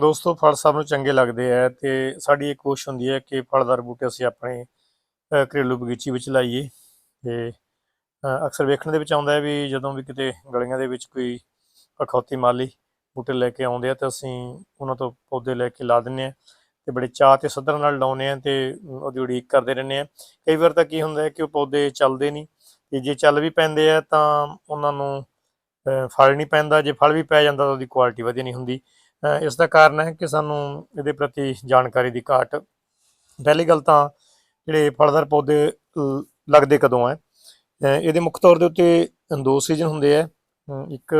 ਦੋਸਤੋ, ਫਲ ਸਭ ਨੂੰ ਚੰਗੇ ਲੱਗਦੇ ਆ ਤੇ ਸਾਡੀ ਇਹ ਕੋਸ਼ਿਸ਼ ਹੁੰਦੀ ਹੈ ਕਿ ਫਲਦਾਰ ਬੂਟੇ ਅਸੀਂ ਆਪਣੇ ਘਰੇਲੂ ਬਗੀਚੀ ਵਿੱਚ ਲਾਈਏ ਤੇ ਅਕਸਰ ਵੇਖਣ ਦੇ ਵਿੱਚ ਆਉਂਦਾ ਹੈ ਵੀ ਜਦੋਂ ਵੀ ਕਿਤੇ ਗਲੀਆਂ ਦੇ ਵਿੱਚ ਕੋਈ ਅਖੌਤੀ ਮਾਲੀ ਬੂਟੇ ਲੈ ਕੇ ਆਉਂਦੇ ਆ ਤਾਂ ਅਸੀਂ ਉਹਨਾਂ ਤੋਂ ਪੌਦੇ ਲੈ ਕੇ ਲਾ ਦਿੰਨੇ ਆ ਤੇ ਬੜੇ ਚਾਅ ਤੇ ਸੱਧਰ ਨਾਲ ਲਾਉਂਦੇ ਆ ਤੇ ਉਹਦੀ ਉਡੀਕ ਕਰਦੇ ਰਹਿੰਦੇ ਆ ਕਈ ਵਾਰ ਤਾਂ ਕੀ ਹੁੰਦਾ ਹੈ ਕਿ ਉਹ ਪੌਦੇ ਚੱਲਦੇ ਨਹੀਂ ਤੇ ਜੇ ਚੱਲ ਵੀ ਪੈਂਦੇ ਆ ਤਾਂ ਉਹਨਾਂ ਨੂੰ ਫਲ ਨਹੀਂ ਪੈਂਦਾ, ਜੇ ਫਲ ਵੀ ਪੈ ਜਾਂਦਾ ਤਾਂ ਉਹਦੀ ਕੁਆਲਿਟੀ ਵਧੀਆ ਨਹੀਂ ਹੁੰਦੀ। ਇਸ ਦਾ ਕਾਰਨ ਹੈ ਕਿ ਸਾਨੂੰ ਇਹਦੇ ਪ੍ਰਤੀ ਜਾਣਕਾਰੀ ਦੀ ਘਾਟ। ਪਹਿਲੀ ਗੱਲ ਤਾਂ ਜਿਹੜੇ ਫਲਦਾਰ ਪੌਦੇ ਲ- ਲੱਗਦੇ ਕਦੋਂ ਹੈ? ਇਹਦੇ ਮੁੱਖ ਤੌਰ ਦੇ ਉੱਤੇ ਦੋ ਸੀਜ਼ਨ ਹੁੰਦੇ ਆ ਇੱਕ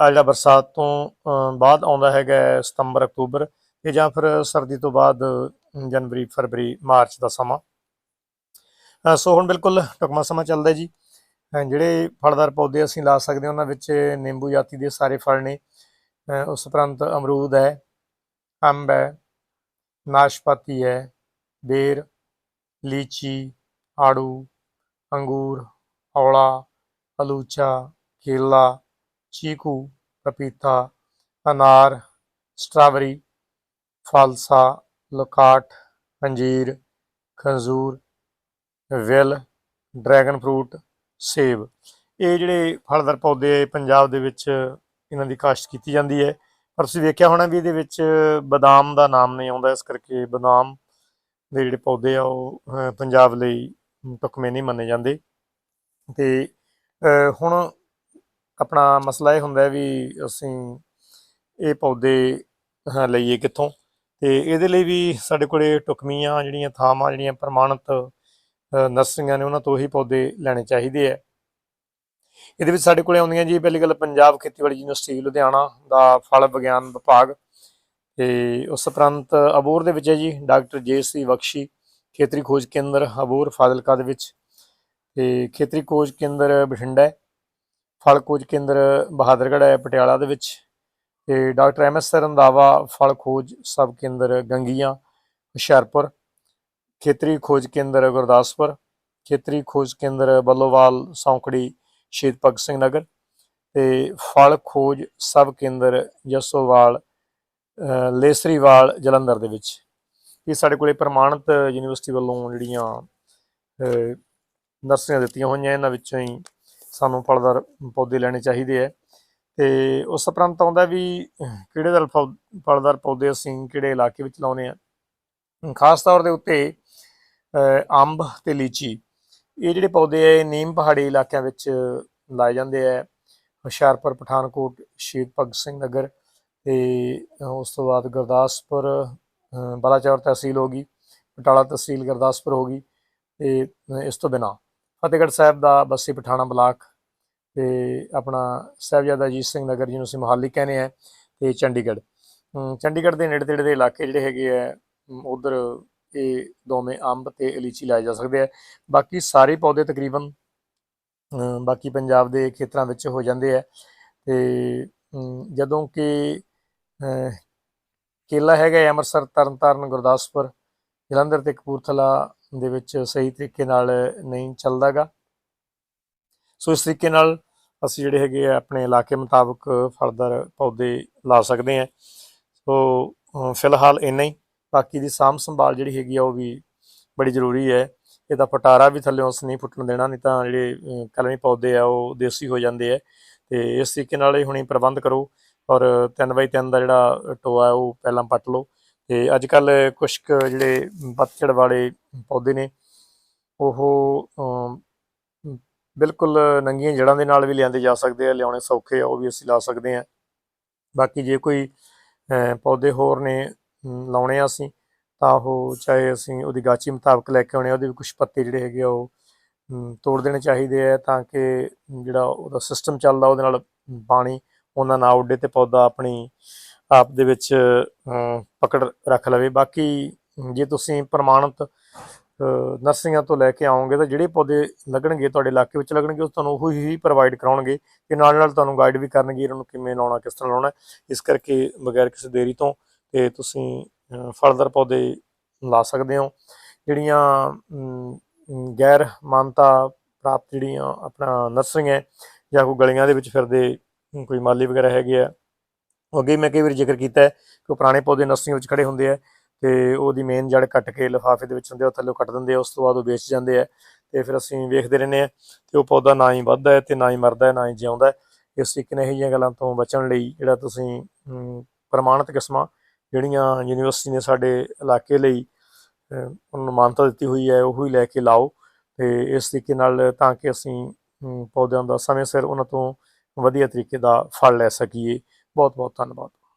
ਆ ਜਿਹੜਾ ਬਰਸਾਤ ਤੋਂ ਬਾਅਦ ਆਉਂਦਾ ਹੈਗਾ ਸਤੰਬਰ, ਅਕਤੂਬਰ ਤੇ ਜਾਂ ਫਿਰ ਸਰਦੀ ਤੋਂ ਬਾਅਦ ਜਨਵਰੀ, ਫਰਵਰੀ, ਮਾਰਚ ਦਾ ਸਮਾਂ। ਸੋ ਹੁਣ ਬਿਲਕੁਲ ਟੁਕਮਾ ਸਮਾਂ ਚੱਲਦਾ ਜੀ। ਜਿਹੜੇ ਫਲਦਾਰ ਪੌਦੇ ਅਸੀਂ ਲਾ ਸਕਦੇ ਹਾਂ, ਉਹਨਾਂ ਵਿੱਚ ਨਿੰਬੂ ਜਾਤੀ ਦੇ ਸਾਰੇ ਫਲ ਨੇ। ਉਸ ਉਪਰੰਤ ਅਮਰੂਦ ਹੈ, ਅੰਬ ਹੈ, ਨਾਸ਼ਪਾਤੀ ਹੈ, ਬੇਰ, ਲੀਚੀ, ਆੜੂ, ਅੰਗੂਰ, ਔਲਾ, ਅਲੂਚਾ, ਕੇਲਾ, ਚੀਕੂ, ਪਪੀਤਾ, ਅਨਾਰ, ਸਟ੍ਰਾਬਰੀ, ਫਾਲਸਾ, ਲੋਕਾਟ ਅੰਜੀਰ ਖੰਜੂਰ ਵਿਲ ਡਰੈਗਨ ਫਰੂਟ, ਸੇਬ। ਇਹ ਜਿਹੜੇ ਫਲਦਾਰ ਪੌਦੇ ਪੰਜਾਬ ਦੇ ਵਿੱਚ ਇਹਨਾਂ ਦੀ ਕਾਸ਼ਤ ਕੀਤੀ ਜਾਂਦੀ ਹੈ। ਪਰ ਤੁਸੀਂ ਵੇਖਿਆ ਹੋਣਾ ਵੀ ਇਹਦੇ ਵਿੱਚ ਬਦਾਮ ਦਾ ਨਾਮ ਨਹੀਂ ਆਉਂਦਾ, ਇਸ ਕਰਕੇ ਬਦਾਮ ਦੇ ਜਿਹੜੇ ਪੌਦੇ ਆ ਉਹ ਪੰਜਾਬ ਲਈ ਟੁਕਮੇ ਨਹੀਂ ਮੰਨੇ ਜਾਂਦੇ। ਤੇ ਹੁਣ ਆਪਣਾ ਮਸਲਾ ਇਹ ਹੁੰਦਾ ਵੀ ਅਸੀਂ ਇਹ ਪੌਦੇ ਲਈਏ ਕਿੱਥੋਂ? ਤੇ ਇਹਦੇ ਲਈ ਵੀ ਸਾਡੇ ਕੋਲੇ ਟੁਕਮੀਆਂ ਜਿਹੜੀਆਂ ਥਾਵਾਂ, ਜਿਹੜੀਆਂ ਪ੍ਰਮਾਣਿਤ ਨਰਸਰੀਆਂ ਨੇ ਉਹਨਾਂ ਤੋਂ ਹੀ ਪੌਦੇ ਲੈਣੇ ਚਾਹੀਦੇ ਆ। ਇਹਦੇ ਵਿੱਚ ਸਾਡੇ ਕੋਲੇ ਆਉਂਦੀਆਂ ਜੀ ਪਹਿਲੀ ਗੱਲ ਪੰਜਾਬ ਖੇਤੀਬਾੜੀ ਯੂਨੀਵਰਸਿਟੀ ਲੁਧਿਆਣਾ ਦਾ ਫਲ ਵਿਗਿਆਨ ਵਿਭਾਗ ਤੇ ਉਸ ਉਪਰੰਤ ਅਬੋਰ ਦੇ ਵਿੱਚ ਹੈ ਜੀ ਡਾਕਟਰ ਜੇ ਸੀ ਬਖਸ਼ੀ, ਖੇਤਰੀ ਖੋਜ ਕੇਂਦਰ ਅਬੋਰ ਫਾਜ਼ਿਲਕਾ ਦੇ ਵਿੱਚ ਤੇ ਖੇਤਰੀ ਖੋਜ ਕੇਂਦਰ ਬਠਿੰਡਾ ਹੈ, ਫਲ ਖੋਜ ਕੇਂਦਰ ਬਹਾਦਰਗੜ੍ਹ ਹੈ, ਪਟਿਆਲਾ ਦੇ ਵਿੱਚ ਤੇ ਡਾਕਟਰ ਐਮ ਐਸ ਰੰਧਾਵਾ ਫਲ ਖੋਜ ਸਬ ਕੇਂਦਰ ਗੰਗੀਆਂ, ਹੁਸ਼ਿਆਰਪੁਰ, ਖੇਤਰੀ ਖੋਜ ਕੇਂਦਰ ਗੁਰਦਾਸਪੁਰ, ਖੇਤਰੀ ਖੋਜ ਕੇਂਦਰ ਬੱਲੋਵਾਲ, ਸੌਂਕੜੀ ਸ਼ਹੀਦ ਭਗਤ ਸਿੰਘ ਨਗਰ ਤੇ ਫਲ, ਖੋਜ ਸਬ ਕੇਂਦਰ, ਜਸੋਵਾਲ ਲੇਸਰੀਵਾਲ, ਜਲੰਧਰ ਦੇ ਵਿੱਚ। ਇਹ ਸਾਡੇ ਕੋਲੇ ਪ੍ਰਮਾਣਿਤ ਯੂਨੀਵਰਸਿਟੀ ਵੱਲੋਂ ਜਿਹੜੀਆਂ ਨਰਸਰੀਆਂ ਦਿੱਤੀਆਂ ਹੋਈਆਂ, ਇਹਨਾਂ ਵਿੱਚੋਂ ਹੀ ਸਾਨੂੰ ਫਲਦਾਰ ਪੌਦੇ ਲੈਣੇ ਚਾਹੀਦੇ ਹੈ ਤੇ ਉਸ ਉਪਰੰਤ ਆਉਂਦਾ ਵੀ ਕਿਹੜੇ ਦਲ ਫਲ- ਫਲਦਾਰ ਪੌਦੇ ਅਸੀਂ ਕਿਹੜੇ ਇਲਾਕੇ ਵਿੱਚ ਲਾਉਨੇ ਆ। ਖਾਸ ਤੌਰ ਦੇ ਉੱਤੇ ਅੰਬ ਤੇ ਲੀਚੀ। ਇਹ ਜਿਹੜੇ ਪੌਦੇ ਆ, ਇਹ ਨੀਮ ਪਹਾੜੀ ਇਲਾਕਿਆਂ ਵਿੱਚ ਲਾਏ ਜਾਂਦੇ ਆ। ਹੁਸ਼ਿਆਰਪੁਰ, ਪਠਾਨਕੋਟ, ਸ਼ਹੀਦ ਭਗਤ ਸਿੰਘ ਨਗਰ ਤੇ ਉਸ ਤੋਂ ਬਾਅਦ ਗੁਰਦਾਸਪੁਰ ਬਲਾਚੌਰ ਤਹਿਸੀਲ ਹੋ ਗਈ ਬਟਾਲਾ ਤਹਿਸੀਲ ਗੁਰਦਾਸਪੁਰ ਹੋ ਗਈ ਤੇ ਇਸ ਤੋਂ ਬਿਨਾ ਫਤਿਹਗੜ੍ਹ ਸਾਹਿਬ ਦਾ ਬੱਸੀ ਪਠਾਣਾ ਬਲਾਕ ਤੇ ਆਪਣਾ ਸਾਹਿਬਜ਼ਾਦਾ ਅਜੀਤ ਸਿੰਘ ਨਗਰ, ਜਿਹਨੂੰ ਅਸੀਂ ਮੁਹਾਲੀ ਕਹਿੰਦੇ ਆ, ਤੇ ਚੰਡੀਗੜ੍ਹ। ਚੰਡੀਗੜ੍ਹ ਦੇ ਨੇੜੇ ਤੇੜੇ ਦੇ ਇਲਾਕੇ ਜਿਹੜੇ ਹੈਗੇ ਆ ਉਧਰ ਇਹ ਦੋਵੇਂ ਅੰਬ ਤੇ ਇਲੀਚੀ ਲਾਏ ਜਾ ਸਕਦੇ ਆ। ਬਾਕੀ ਸਾਰੇ ਪੌਦੇ ਤਕਰੀਬਨ ਬਾਕੀ ਪੰਜਾਬ ਦੇ ਖੇਤਰਾਂ ਵਿੱਚ ਹੋ ਜਾਂਦੇ ਆ। ਤੇ ਜਦੋਂ ਕਿ ਕੇਲਾ ਹੈਗਾ ਅੰਮ੍ਰਿਤਸਰ, ਤਰਨਤਾਰਨ, ਗੁਰਦਾਸਪੁਰ, ਜਲੰਧਰ ਤੇ ਕਪੂਰਥਲਾ ਦੇ ਵਿੱਚ ਸਹੀ ਤਰੀਕੇ ਨਾਲ ਨਹੀਂ ਚੱਲਦਾਗਾ। ਸੋ ਇਸ ਤਰੀਕੇ ਨਾਲ ਅਸੀਂ ਜਿਹੜੇ ਹੈਗੇ ਆ, ਆਪਣੇ ਇਲਾਕੇ ਮੁਤਾਬਕ ਫਲਦਾਰ ਪੌਦੇ ਲਾ ਸਕਦੇ ਆ। ਸੋ ਫਿਲਹਾਲ ਇੰਨਾ ਹੀ। ਬਾਕੀ ਦੀ ਸਾਂਭ ਸੰਭਾਲ ਜਿਹੜੀ ਹੈਗੀ ਆ ਉਹ ਵੀ ਬੜੀ ਜ਼ਰੂਰੀ ਹੈ। ਇਹਦਾ ਫਟਾਰਾ ਵੀ ਥੱਲੇ ਉਸ ਨਹੀਂ ਫੁੱਟਣ ਦੇਣਾ, ਨਹੀਂ ਤਾਂ ਜਿਹੜੇ ਕਲਮੀ ਪੌਦੇ ਆ ਉਹ ਦੇਸੀ ਹੋ ਜਾਂਦੇ ਆ। ਤੇ ਇਸ ਤਰੀਕੇ ਨਾਲ ਹੀ ਹੁਣੀ ਪ੍ਰਬੰਧ ਕਰੋ ਔਰ 3x3 ਦਾ ਜਿਹੜਾ ਟੋਆ ਉਹ ਪਹਿਲਾਂ ਪੱਟ ਲਓ। ਤੇ ਅੱਜ ਕੱਲ ਕੁਝ ਕੁ ਜਿਹੜੇ ਪੱਤਝੜ ਵਾਲੇ ਪੌਦੇ ਨੇ, ਉਹ ਬਿਲਕੁਲ ਨੰਗੀਆਂ ਜੜਾਂ ਦੇ ਨਾਲ ਵੀ ਲਿਆਂਦੇ ਜਾ ਸਕਦੇ ਆ, ਲਿਆਉਣੇ ਸੌਖੇ ਆ, ਉਹ ਵੀ ਅਸੀਂ ਲਾ ਸਕਦੇ ਆ। ਬਾਕੀ ਜੇ ਕੋਈ ਪੌਦੇ ਹੋਰ ਨੇ ਲਾਉਣੇ ਆ ਅਸੀਂ, ਤਾਂ ਉਹ ਚਾਹੇ ਅਸੀਂ ਉਹਦੀ ਗਾਚੀ ਮੁਤਾਬਕ ਲੈ ਕੇ ਆਉਣੇ ਆ, ਉਹਦੇ ਵੀ ਕੁਝ ਪੱਤੇ ਜਿਹੜੇ ਹੈਗੇ ਆ ਉਹ ਤੋੜ ਦੇਣੇ ਚਾਹੀਦੇ ਆ ਤਾਂ ਕਿ ਜਿਹੜਾ ਉਹਦਾ ਸਿਸਟਮ ਚੱਲਦਾ ਉਹਦੇ ਨਾਲ ਪਾਣੀ ਉਹਨਾਂ ਨਾ ਉੱਡੇ ਤੇ ਪੌਦਾ ਆਪਣੀ, ਆਪ ਦੇ ਵਿੱਚ ਪਕੜ ਰੱਖ ਲਵੇ। ਬਾਕੀ ਜੇ ਤੁਸੀਂ ਪ੍ਰਮਾਣਿਤ ਨਰਸਰੀਆਂ ਤੋਂ ਲੈ ਕੇ ਆਓਗੇ ਤਾਂ ਜਿਹੜੇ ਪੌਦੇ ਲੱਗਣਗੇ ਤੁਹਾਡੇ ਇਲਾਕੇ ਵਿੱਚ ਲੱਗਣਗੇ, ਉਹ ਤੁਹਾਨੂੰ ਉਹੀ ਹੀ ਪ੍ਰੋਵਾਈਡ ਕਰਾਉਣਗੇ ਤੇ ਨਾਲ ਨਾਲ ਤੁਹਾਨੂੰ ਗਾਈਡ ਵੀ ਕਰਨਗੇ, ਇਹਨਾਂ ਨੂੰ ਕਿਵੇਂ ਲਾਉਣਾ, ਕਿਸ ਤਰ੍ਹਾਂ ਲਾਉਣਾ। ਇਸ ਕਰਕੇ ਬਗੈਰ ਕਿਸੇ ਦੇਰੀ ਤੋਂ ਤੇ ਤੁਸੀਂ ਅਹ, ਫਲਦਾਰ ਪੌਦੇ ਲਾ ਸਕਦੇ ਹੋ। ਜਿਹੜੀਆਂ ਗੈਰ ਮਾਨਤਾ ਪ੍ਰਾਪਤ ਜਿਹੜੀਆਂ ਆਪਣਾ ਨਰਸਰੀਆਂ ਹੈ ਜਾਂ ਕੋਈ ਗਲੀਆਂ ਦੇ ਵਿੱਚ ਫਿਰਦੇ ਕੋਈ ਮਾਲੀ ਵਗੈਰਾ ਹੈਗੇ ਆ ਅੱਗੇ ਮੈਂ ਕਈ ਵਾਰੀ ਜ਼ਿਕਰ ਕੀਤਾ ਹੈ ਕਿ ਉਹ ਪੁਰਾਣੇ ਪੌਦੇ ਨਰਸਰੀਆਂ ਵਿੱਚ ਖੜੇ ਹੁੰਦੇ ਆ ਤੇ ਉਹਦੀ ਮੇਨ ਜੜ ਕੱਟ ਕੇ ਲਿਫਾਫੇ ਦੇ ਵਿੱਚ ਹੁੰਦੇ ਆ ਉਹ ਥੱਲੇ ਕੱਟ ਦਿੰਦੇ ਆ ਉਸ ਤੋਂ ਬਾਅਦ ਉਹ ਵੇਚ ਜਾਂਦੇ ਆ ਤੇ ਫਿਰ ਅਸੀਂ ਵੇਖਦੇ ਰਹਿੰਦੇ ਆ ਤੇ ਉਹ ਪੌਦਾ ਨਾ ਹੀ ਵੱਧਦਾ ਹੈ ਤੇ ਨਾ ਹੀ ਮਰਦਾ ਹੈ ਨਾ ਹੀ ਜਿਉਂਦਾ ਹੈ। ਇਸ ਤਰੀਕੇ ਨਾਲ ਇਹੋ ਜਿਹੀਆਂ ਗੱਲਾਂ ਤੋਂ ਬਚਣ ਲਈ ਜਿਹੜਾ ਤੁਸੀਂ ਪ੍ਰਮਾਣਿਤ ਕਿਸਮਾਂ ਜਿਹੜੀਆਂ ਯੂਨੀਵਰਸਿਟੀ ਨੇ ਸਾਡੇ ਇਲਾਕੇ ਲਈ ਉਹਨਾਂ ਨੂੰ ਮਾਨਤਾ ਦਿੱਤੀ ਹੋਈ ਹੈ, ਉਹ ਹੀ ਲੈ ਕੇ ਲਾਓ ਤੇ ਇਸ ਤਰੀਕੇ ਨਾਲ ਤਾਂ ਕਿ ਅਸੀਂ ਪੌਦਿਆਂ ਦਾ ਸਮੇਂ ਸਿਰ ਉਹਨਾਂ ਤੋਂ ਵਧੀਆ ਤਰੀਕੇ ਦਾ ਫਲ ਲੈ ਸਕੀਏ। ਬਹੁਤ ਬਹੁਤ ਧੰਨਵਾਦ।